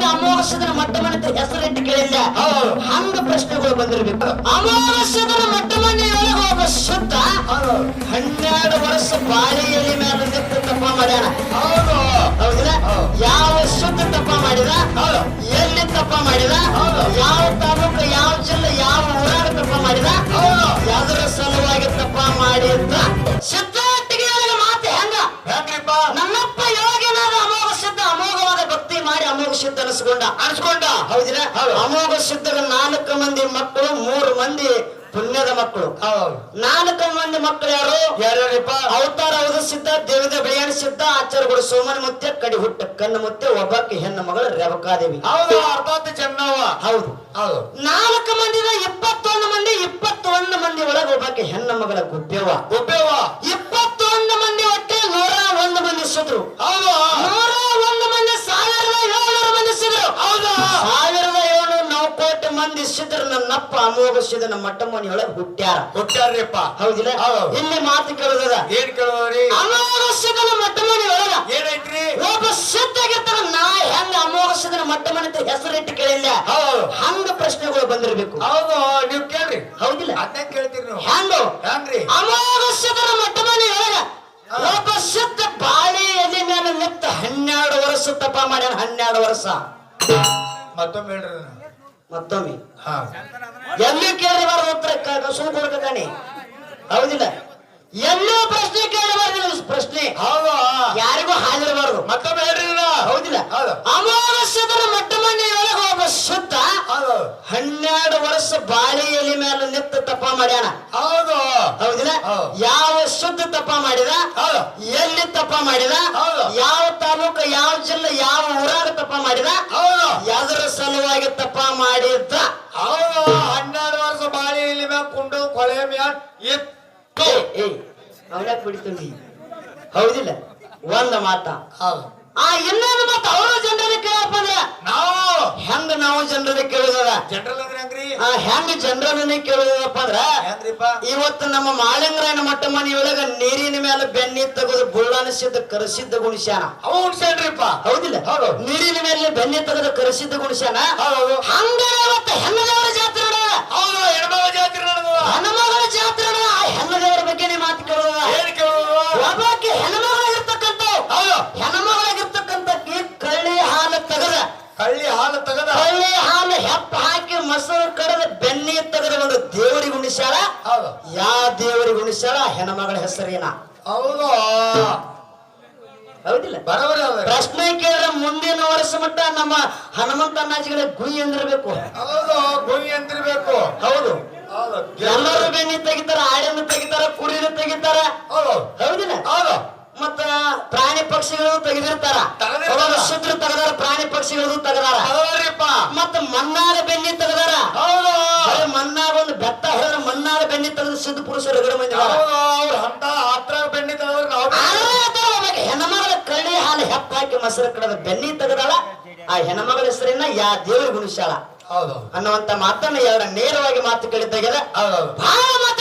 ಹೆಂಗ ಅಮೋಘಸದನ ಮಟ್ಟ ಮನೆ ಹೆಸರಿಟ್ಟು ಕೇಳಿಲ್ಲ. ಹಂಗ ಪ್ರಶ್ನೆಗಳು ಬಂದಿರ್ಬೇಕು. ಅಮೋಘಸದನ ಮಟ್ಟ ಮನೆ ಒಳಗೆ ಒಬ್ಬ ಶುದ್ಧ ಹನ್ನೆರಡು ವರ್ಷ ಬಾಳಿ ಎಲೆ ಮೇಲೆ ನಿಂತು ತಪ್ಪ ಮಾಡ್ಯಾನ ಹೌದಿಲ್ಲ? ಯಾವ ಶುದ್ಧ ತಪ್ಪ ಮಾಡಿದ. ಎಲ್ಲಿ ತಪ್ಪ ಮಾಡಿದ? ಯಾವ ತಾಲೂಕು ಯಾವ ಜಿಲ್ಲೆ ಯಾವ ಅನಿಸ್ಕೊಂಡ ಅನ್ಸ್ಕೊಂಡ ಹೌದಿಲ್ಲ? ಅಮೋಘ ಸಿದ್ಧರ ನಾಲ್ಕು ಮಂದಿ ಮಕ್ಕಳು ಮೂರು ಮಂದಿ ಪುಣ್ಯದ ಮಕ್ಕಳು. ಹೌದು. ನಾಲ್ಕು ಮಂದಿ ಮಕ್ಕಳು ಯಾರು? ಯಾರ್ಯಾರಪ್ಪ? ಅವತಾರ ಅವಧ ಸಿದ್ಧ ದೇವದ ಬೆಳೆಯಣ ಸಿದ್ಧ ಆಚಾರಗಳು ಸೋಮನ ಮುತ್ತೆ ಕಡಿ ಹುಟ್ಟ ಕಣ್ಣು ಮುತ್ತೆ ಒಬ್ಬಕ್ಕೆ ಹೆಣ್ಣು ಮಗಳು ರೇವಕಾದೇವಿ. ಹೌದು ಅರ್ಥಾತ್ ಚೆನ್ನವ ಹೌದು. ಹೌದು. ನಾಲ್ಕು ಮಂದಿದ ಇಪ್ಪತ್ತೊಂದು ಮಂದಿ ಇಪ್ಪತ್ತೊಂದು ಮಂದಿ ಒಳಗೆ ಒಬ್ಬಕ್ಕೆ ಹೆಣ್ಣು ಮಗಳ ಗುಬ್ಬೆವ ಒಪ್ಪೇವ ಇಪ್ಪತ್ತೊಂದು ಮಂದಿ ಒಟ್ಟೆ ನೂರ ಒಂದು ಮಂದಿ ಸಿದ್ರು ಹೌದು ನೂರ ಒಂದು ಮಂದಿ ಸಾವಿರದ ಏಳ್ನೂರು ಮಂದಿ ಸಿದ್ರು ಹೌದು ಸಾವಿರದ ಏಳ್ನೂರು ನಾವು ಕೋಟಿ ಮಂದಿ ಸಿದ್ರ ನನ್ನಪ್ಪ ಅಮೋಘ ಸಿದ್ಧನ ಮಟ್ಟ ಮನೆಯೊಳಗೆ ಹುಟ್ಟ್ಯಾರ. ಹುಟ್ಟಾರ್ರಿಪ್ಪ ಹೌದಿಲ್ಲ? ಹೌದು. ಇಲ್ಲಿ ಮಾತು ಕೇಳದ ಏನ್ ಕೇಳೋರಿ ಅಮೋಘ ಸಿದ್ಧನ ಮಟ್ಟ ಮನೆಯೊಳಗ ಏನೈತ್ರಿ ಒಬ್ಬ ಸಿದ್ಧಗಿರ್ತಾರ ನಾ ಹೆಂಗ ಅಮೋಘ ಸಿದ್ಧನ ಮಟ್ಟ ಮನೆ ಹೆಸರಿಟ್ಟು ಕೇಳಿಲ್ಲ? ಹಂಗ ಪ್ರಶ್ನೆಗಳು ಬಂದಿರ್ಬೇಕು. ಹೌದು ನೀವು ಕೇಳ್ರಿ. ಹೌದಿಲ್ಲ? ಅದನ್ನ ಕೇಳ್ತೀರಿ ನೀವು. ಹ್ಯಾಂಗ? ಹ್ಯಾಂಗ್ರಿ? ಅಮೋಘ ಸಿದ್ಧನ ಮಟ್ಟ ಮನೆಯೊಳಗ ಒಬ್ಬ ಸಿದ್ಧ ಬಾಳಿ ಎಲೆ ಮೇಲೆ ನಿತ್ತ ಹನ್ನೆರಡು ವರ್ಷ ತಪ ಮಾಡ್ಯಾನ ಹನ್ನೆರಡು ವರ್ಷ. ಮತ್ತೊಮ್ಮೆ ಹೇಳ್ರಿ. ಮತ್ತೊಮ್ಮೆ. ಹಾ. ಎಲ್ಲಿ ಕೇಳಬಾರ್ದು ಉತ್ತರ ಸುಮ್ ಕೊಡ್ತಾನೆ ಹೌದಿಲ್ಲ? ಎಲ್ಲೂ ಪ್ರಶ್ನೆ ಕೇಳಬಾರ್ದು ಪ್ರಶ್ನೆ. ಯಾರಿಗೂ ಹಾಜರಬಾರ್ದು ಮತ್ತೊಮ್ಮೆ ಹೇಳ್ರಿ ಹೌದಿಲ್ಲ? ಹೌದು. ಮಟ್ಟ ಮನೆ ಒಳಗೆ ಒಬ್ಬ ಸುತ್ತ ಹನ್ನೆರಡು ವರ್ಷ ಬಾಳೆ ಎಲೆ ಮೇಲೆ ನಿತ್ತ ತಪ್ಪ ಮಾಡ್ಯಾನ. ಹೌದು. ಹೌದಿಲ್ಲ? ಹೌದು. ಯಾವ ಶುದ್ಧ ತಪ್ಪ ಮಾಡಿದ? ಹೌದು. ಎಲ್ಲಿ ತಪ್ಪ ಮಾಡಿದ? ಹೌದು. ಯಾವ ತಾಲೂಕು ಯಾವ ಜಿಲ್ಲೆ ಯಾವ ಊರಾಗ ತಪ ಮಾಡಿದ ಯಾವ್ದ್ರ ಸಲುವಾಗಿ ತಪ್ಪ ಮಾಡಿದ್ದ? ಹೌದು ಹನ್ನೆರಡು ವರ್ಷ ಬಾಳಿ ಇಲ್ಲಿ ಮ್ಯಾಗ ಕುಂಡು ಕೊಳೆ ಮ್ಯಾಗ ಇತ್ತು. ಅವನ ಕುಡಿತೀನಿ ಹೌದಿಲ್ಲ? ಒಂದ ಮಾತ. ಆ ಇನ್ನೊಂದು ಮಾತು ಅವರು ಜನರಿಗೆ ಕೇಳಪ್ಪ ಅಂದ್ರೆ? ನಾವು. ಹೆಂಗ ನಾವು ಜನರಿಗೆ ಕೇಳುದದ? ಜನರಲ್ ಅಂದ್ರೆ ಆ ಹೆಂಗ ಜನರನ್ನ ಕೇಳುದಪ್ಪ ಅಂದ್ರ ಹೆಂಗ್ರಿಪ್ಪ ಇವತ್ತು ನಮ್ಮ ಮಾಳಿಂಗರಾಯನ ಮಟ್ಟ ಒಳಗ ನೀರಿನ ಮೇಲೆ ಬೆನ್ನಿ ತೆಗೆದು ಬುಳ್ಳಾನಿಸಿದ್ದ ಕರಸಿದ್ದ ಗುಣಶ್ಯಾನ ಅವ ಹೌದಿಲ್ಲ? ಹೌದು. ನೀರಿನ ಮೇಲೆ ಬೆನ್ನಿ ತೆಗೆದು ಕರೆಸಿದ್ದ ಗುಣಶ್ಯಾನ ಹೌದು. ಹಂಗ ಇವತ್ತು ಹೆಣ್ಣದೇವರ ಜಾತ್ರೆ ಹೌದು. ಯಾ ದೇವರಿಗೆ ಉಣಿಸ್ಯಾಳ ಹೆಣ್ಣ ಮಗಳ ಹೆಸರೇನ? ಹೌದು. ಹೌದಿಲ್ಲ? ಬರಬರಿ ಪ್ರಶ್ನೆ ಕೇಳಿದ್ರೆ ಮುಂದಿನ ವರ್ಷ ಮಟ್ಟ ನಮ್ಮ ಹನುಮಂತ ಅಣ್ಣಾಜಿಗಳ ಗುಯಿ ಅಂದಿರ್ಬೇಕು ಹೌದು ಗುಯಿ ಹೌದು. ಹೌದು. ಎಲ್ಲರೂ ಬೆನ್ನಿ ತೆಗಿತಾರ ಆಡಿನ ತೆಗಿತಾರ ಕುರಿನ ತೆಗಿತಾರ. ಹೌದು. ಹೌದಿಲ್ಲ? ಹೌದು. ಮತ್ತ ಪ್ರಾಣಿ ಪಕ್ಷಿಗಳು ತೆಗೆದಿರ್ತಾರ. ಶುದ್ರ ತೆಗದಾರ ಪ್ರಾಣಿ ಪಕ್ಷಿಗಳು ತೆಗದಾರ ಹೌದ್ರಿಪ್ಪ ಮತ್ತ ಮನ್ನಾದ ಬೆನ್ನಿ ತೆಗದಾರ ಹೌದು ಬರೀ ಮನ್ನಾಗ ಒಂದು ಬೆತ್ತ ಹೇಳಿದ್ರೆ ಮನ್ನಾದ ಬೆನ್ನಿ ತೆಗೆದು ಸಿದ್ಧ ಪುರುಷರು ಎದುರು ಹೌದು ಅವ್ರ ಅಂತ ಹತ್ರ ಬೆಣ್ಣಿ ತಗೋದ್ರೆ ನಾವು ಹೆಣ್ಮಗಳ ಕಳ್ಳಿ ಹಾಲು ಹೆಪ್ಪಾಕಿ ಮೊಸರು ಕಡದ ಬೆನ್ನಿ ತೆಗೆದಾಳ. ಆ ಹೆಣ್ಮಗಳ ಹೆಸರಿನ ಯಾ ದೇವರು ಗುಣಿಸ್ಯಾಳ. ಹೌದು. ಅನ್ನುವಂತ ಮಾತನ್ನ ಎರಡ ನೇರವಾಗಿ ಮಾತು ಕೇಳಿದ್ದಾಗಿದೆ. ಹೌದೌದು ಬಹಳ ಮಾತಾಡ